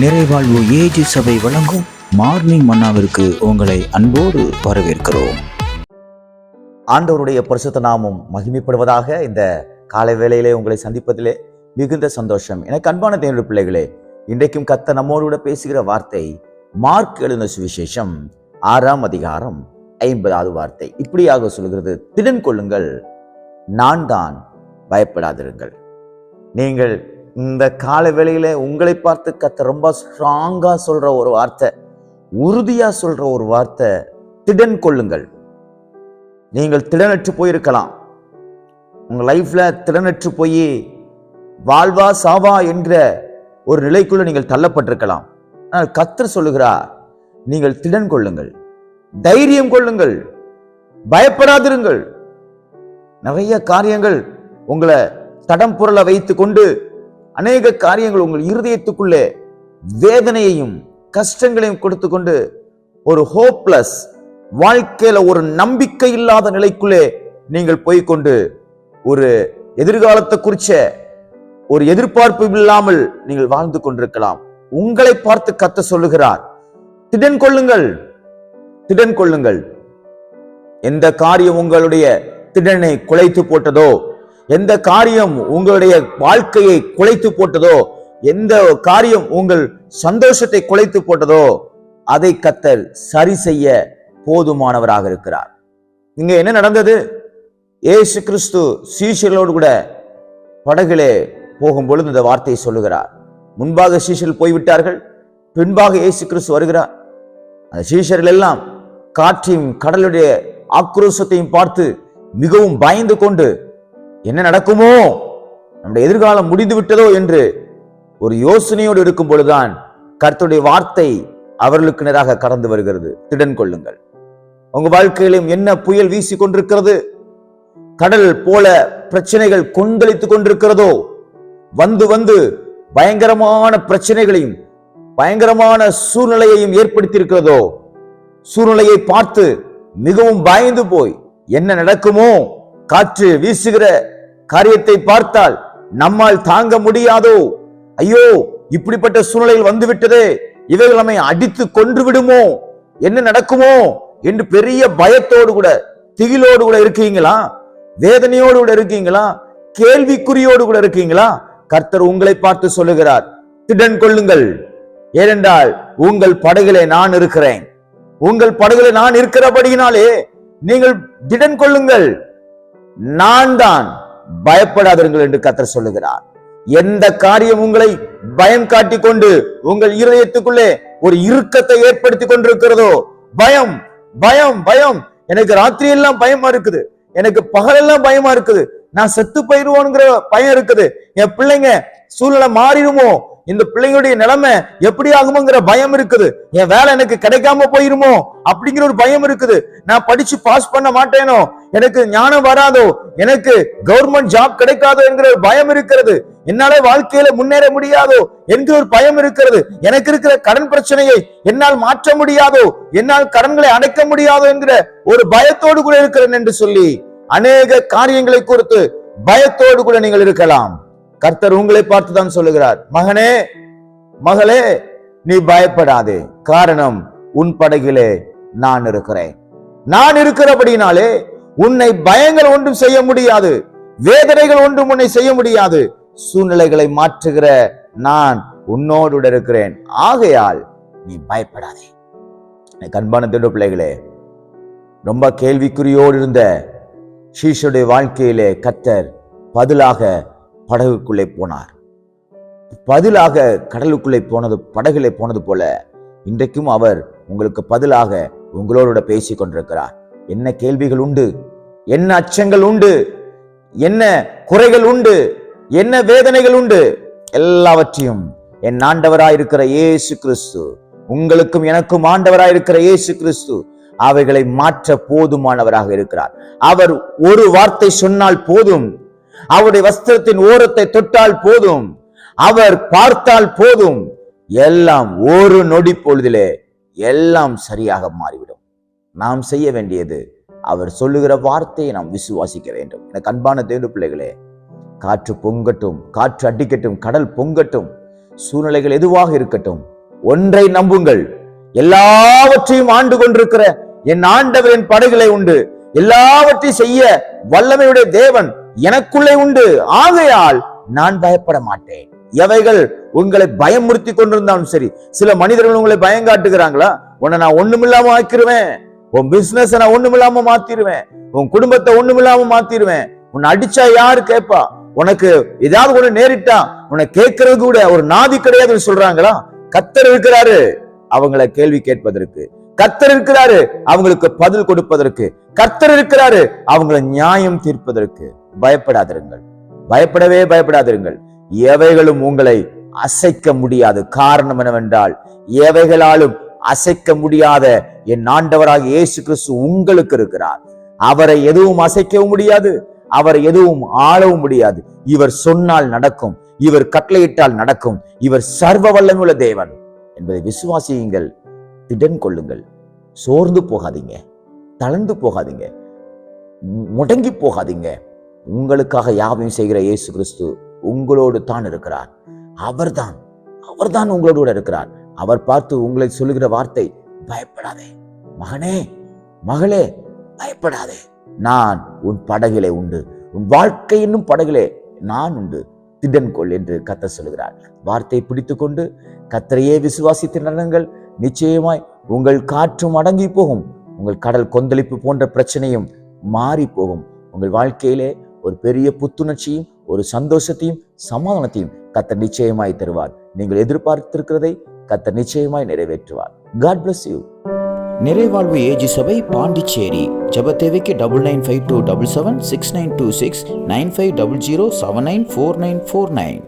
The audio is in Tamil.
நிறைவாழ்வு ஏஜி சபை வழங்கும் மார்னிங் மன்னாவிற்கு உங்களை அன்போடு வரவேற்கிறோம். ஆண்டவருடைய பரிசுத்த நாமம் மகிமைப்படுவதாக இந்த காலை வேளையிலே உங்களை சந்திப்பதிலே மிகுந்த சந்தோஷம். எனக்கு அன்பான தேவனுடைய பிள்ளைகளே இன்றைக்கும் கத்த நம்மோடு கூட பேசுகிற வார்த்தை மார்க் எழுந்த சுவிசேஷம் ஆறாம் அதிகாரம் ஐம்பதாவது வார்த்தை. இப்படியாக சொல்கிறது திடன் கொள்ளுங்கள் நான் தான் பயப்படாதிருங்கள். நீங்கள் இந்த கால வேளையில உங்களை பார்த்து கத்த ரொம்ப ஸ்ட்ராங்கா சொல்ற ஒரு வார்த்தை உறுதியா சொல்ற ஒரு வார்த்தை திடன் கொள்ளுங்கள். நீங்கள் திடனற்று போயிருக்கலாம். உங்க லைஃப்ல திடனற்று போய் வாழ்வா சாவா என்கிற ஒரு நிலைக்குள்ள நீங்கள் தள்ளப்பட்டிருக்கலாம். ஆனால் கத்தர் சொல்லுகிறார் நீங்கள் திடன் கொள்ளுங்கள். தைரியம் கொள்ளுங்கள். பயப்படாதிருங்கள். நிறைய காரியங்கள் உங்களை தடம் புரள வைத்து கொண்டு அநேக காரியங்கள் உங்கள் இருதயத்துக்குள்ளே வேதனையையும் கஷ்டங்களையும் கொடுத்து கொண்டு ஒரு ஹோப்லெஸ் வாழ்க்கையில ஒரு நம்பிக்கை இல்லாத நிலைக்குள்ளே நீங்கள் போய்க்கொண்டு ஒரு எதிர்காலத்தை குறிச்ச ஒரு எதிர்பார்ப்பு இல்லாமல் நீங்கள் வாழ்ந்து கொண்டிருக்கலாம். உங்களை பார்த்து கத்த சொல்லுகிறார். திடன் கொள்ளுங்கள். திடன் கொள்ளுங்கள். எந்த காரியம் உங்களுடைய திடனை குலைத்து போட்டதோ எந்த காரியம் உங்களுடைய வாழ்க்கையை குலைத்து போட்டதோ எந்த காரியம் உங்கள் சந்தோஷத்தை குலைத்து போட்டதோ அதை கத்தல் சரி செய்ய போதுமானவராக இருக்கிறார். இங்க என்ன நடந்தது? ஏசு கிறிஸ்து சீஷர்களோடு கூட படகிலே போகும் பொழுது இந்த வார்த்தையை சொல்லுகிறார். முன்பாக சீஷர்கள் போய்விட்டார்கள் பின்பாக இயேசு கிறிஸ்து வருகிறார். அந்த சீஷர்கள் எல்லாம் காற்றையும் கடலுடைய ஆக்ரோஷத்தையும் பார்த்து மிகவும் பயந்து கொண்டு என்ன நடக்குமோ? நம்முடைய எதிர்காலம் முடிந்து விட்டதோ என்று ஒரு யோசனையோடு இருக்கும் பொழுதுதான் கர்த்தருடைய வார்த்தை அவர்களுக்கு நேராக கடந்து வருகிறது. திடன் கொள்ளுங்கள். உங்க வாழ்க்கையிலும் என்ன புயல் வீசி கொண்டிருக்கிறது? கடல் போல பிரச்சனைகள் கொந்தளித்துக் கொண்டிருக்கிறதோ? வந்து வந்து பயங்கரமான பிரச்சனைகளையும் பயங்கரமான சூழ்நிலையையும் ஏற்படுத்தி இருக்கிறதோ சூழ்நிலையை பார்த்து மிகவும் பயந்து போய் என்ன நடக்குமோ? காற்று வீசுகிற காரியத்தை பார்த்தால் நம்மால் தாங்க முடியாதோ? ஐயோ இப்படிப்பட்ட சூழ்நிலையில் வந்துவிட்டதே. இவைகள் நம்மை அடித்து கொன்று விடுமோ என்ன நடக்குமோ? என்று பெரிய பயத்தோடு கூட திகிலோடு கூட இருக்கீங்களா? வேதனையோடு கூட இருக்கீங்களா? கேள்விக்குறியோடு கூட இருக்கீங்களா? கர்த்தர் உங்களை பார்த்து சொல்லுகிறார் திடன் கொள்ளுங்கள். ஏனென்றால் உங்கள் படகிலே நான் இருக்கிறேன். உங்கள் படகிலே நான் இருக்கிறபடியினாலே நீங்கள் திடன் கொள்ளுங்கள். நான் தான் பயப்படாதீர்கள் என்று கத்தர் சொல்லுகிறார். எந்த காரியம் உங்களை பயம் காட்டி கொண்டு உங்கள் இருதயத்துக்குள்ளே ஒரு இறுக்கத்தை ஏற்படுத்தி கொண்டிருக்கிறதோ பயம் பயம் பயம். எனக்கு ராத்திரி எல்லாம் பயமா இருக்குது. எனக்கு பகலெல்லாம் பயமா இருக்குது. நான் செத்து போயிருவோங்கிற பயம் இருக்குது. என் பிள்ளைங்க சூழ்நிலை மாறிடுமோ? இந்த பிள்ளைங்களுடைய நிலைமை எப்படி ஆகுமோங்கிற பயம் இருக்குது. என் வேலை எனக்கு கிடைக்காம போயிருமோ? அப்படிங்கிற ஒரு பயம் இருக்குது. நான் படிச்சு பாஸ் பண்ண மாட்டேனோ? எனக்கு ஞானம் வராதோ? எனக்கு கவர்மெண்ட் ஜாப் கிடைக்காதோ என்கிற ஒரு பயம் இருக்கிறது. என்னால வாழ்க்கையில முன்னேற முடியாதோ என்கிற ஒரு பயம் இருக்கிறது. எனக்கு இருக்கிற கடன் பிரச்சனையை என்னால் மாற்ற முடியாதோ? என்னால் கடன்களை அடைக்க முடியாதோ என்கிற ஒரு பயத்தோடு கூட இருக்கிறேன் என்று சொல்லி அநேக காரியங்களை குறித்து பயத்தோடு கூட நீங்கள் இருக்கலாம். கர்த்தர் உங்களை பார்த்து தான் சொல்லுகிறார். மகனே மகளே நீ பயப்படாதே. காரணம் உன் படகிலே நான் இருக்கிறேன். நான் இருக்கிறபடினாலே உன்னை பயங்கள் ஒன்றும் செய்ய முடியாது. வேதனைகள் ஒன்றும் உன்னை செய்ய முடியாது. சூழ்நிலைகளை மாற்றுகிற நான் உன்னோடு இருக்கிறேன். ஆகையால் நீ பயப்படாதே. கண்பான அன்பான திண்டு பிள்ளைகளே ரொம்ப கேள்விக்குறியோடு இருந்த ஷீஷுடைய வாழ்க்கையிலே கத்தர் பதிலாக படகுக்குள்ளே போனார். பதிலாக கடலுக்குள்ளே போனது படகுலே போனது போல இன்றைக்கும் அவர் உங்களுக்கு பதிலாக உங்களோட பேசி கொண்டிருக்கிறார் என்ன கேள்விகள் உண்டு? என்ன அச்சங்கள் உண்டு? என்ன குறைகள் உண்டு? என்ன வேதனைகள் உண்டு? எல்லாவற்றையும் என் ஆண்டவராயிருக்கிற இயேசு கிறிஸ்து உங்களுக்கும் எனக்கும் ஆண்டவராயிருக்கிற இயேசு கிறிஸ்து அவைகளை மாற்ற போதுமானவராக இருக்கிறார். அவர் ஒரு வார்த்தை சொன்னால் போதும். அவருடைய வஸ்திரத்தின் ஓரத்தை தொட்டால் போதும். அவர் பார்த்தால் போதும். எல்லாம் ஒரு நொடி பொழுதிலே எல்லாம் சரியாக மாறிவிடும். நாம் செய்ய வேண்டியது அவர் சொல்லுகிற வார்த்தையை நாம் விசுவாசிக்க வேண்டும். எனக்கு அன்பான தேடு பிள்ளைகளே காற்று பொங்கட்டும் காற்று அடிக்கட்டும் கடல் பொங்கட்டும் சூழ்நிலைகள் எதுவாக இருக்கட்டும் ஒன்றை நம்புங்கள். எல்லாவற்றையும் ஆண்டு கொண்டிருக்கிற என் ஆண்டவரின் படைகளை உண்டு. எல்லாவற்றையும் செய்ய வல்லமையுடைய தேவன் எனக்குள்ளே உண்டு. ஆகையால் நான் பயப்பட மாட்டேன். எவைகள் உங்களை பயமுறுத்தி கொண்டிருந்தாலும் சரி சில மனிதர்கள் உங்களை பயங்காட்டுகிறாங்களா? உன்னை நான் ஒண்ணுமில்லாம ஆக்கிருவேன். உன் பிசினஸ் நான் ஒண்ணுமில்லாம மாத்திருவேன். உன் குடும்பத்தை ஒண்ணுமில்லாம மாத்திருவேன். உன்னை அடிச்சா யாரு கேட்பா? உனக்கு ஏதாவது ஒண்ணு நேரிட்டா உன்னை கேட்கறது கூட ஒரு நாதி கிடையாதுன்னு சொல்றாங்களா? கத்தர் இருக்கிறாரு அவங்கள கேள்வி கேட்பதற்கு. கர்த்தர் இருக்கிறாரு அவங்களுக்கு பதில் கொடுப்பதற்கு. கர்த்தர் இருக்கிறாரு அவங்களை நியாயம் தீர்ப்பதற்கு. பயப்படாதிருங்கள். பயப்படவே பயப்படாதிருங்கள். எவைகளும் உங்களை அசைக்க முடியாது. காரணம் என்னவென்றால் எவைகளாலும் அசைக்க முடியாத என் ஆண்டவராக இயேசு கிறிஸ்து உங்களுக்கு இருக்கிறார். அவரை எதுவும் அசைக்கவும் முடியாது அவரை எதுவும் ஆளவும் முடியாது. இவர் சொன்னால் நடக்கும் இவர் கட்டளையிட்டால் நடக்கும். இவர் சர்வ வல்லமுள்ள தேவன். என்பதை விசுவாசியுங்கள் திடன் கொள்ளுங்கள் சோர்ந்து போகாதீங்க தளர்ந்து போகாதீங்க முடங்கி போகாதீங்க. உங்களுக்காக யாவையும் செய்கிற இயேசு கிறிஸ்து உங்களோடு தான் இருக்கிறார். அவர்தான் அவர்தான் உங்களோடு கூட இருக்கிறார். அவர் பார்த்து உங்களை சொல்லுகிற வார்த்தை பயப்படாதே மகனே மகளே பயப்படாதே. நான் உன் படகிலே உண்டு. உன் வாழ்க்கை என்னும் படகிலே நான் உண்டு. திடன் கொள் என்று கத்த சொல்லுகிறார். வார்த்தையை பிடித்துக்கொண்டு கத்தரையே விசுவாசித்து நடங்கள். நிச்சயமாய் உங்கள் காற்றும் அடங்கி போகும். உங்கள் கடல் கொந்தளிப்பு போன்ற பிரச்சனையும் மாறி போகும். உங்கள் வாழ்க்கையிலே ஒரு பெரிய புத்துணர்ச்சியும் ஒரு சந்தோஷத்தையும் சமாதானத்தையும் கத்தர் நிச்சயமாய் தருவார். நீங்கள் எதிர்பார்த்திருக்கிறதை கத்த நிச்சயமாய் நிறைவேற்றுவார். காட் பிளஸ் யூ நிறைவாழ்வு ஏஜி சபை பாண்டிச்சேரி. ஜெப double nine five two double seven six nine two six nine five double zero seven nine four nine four nine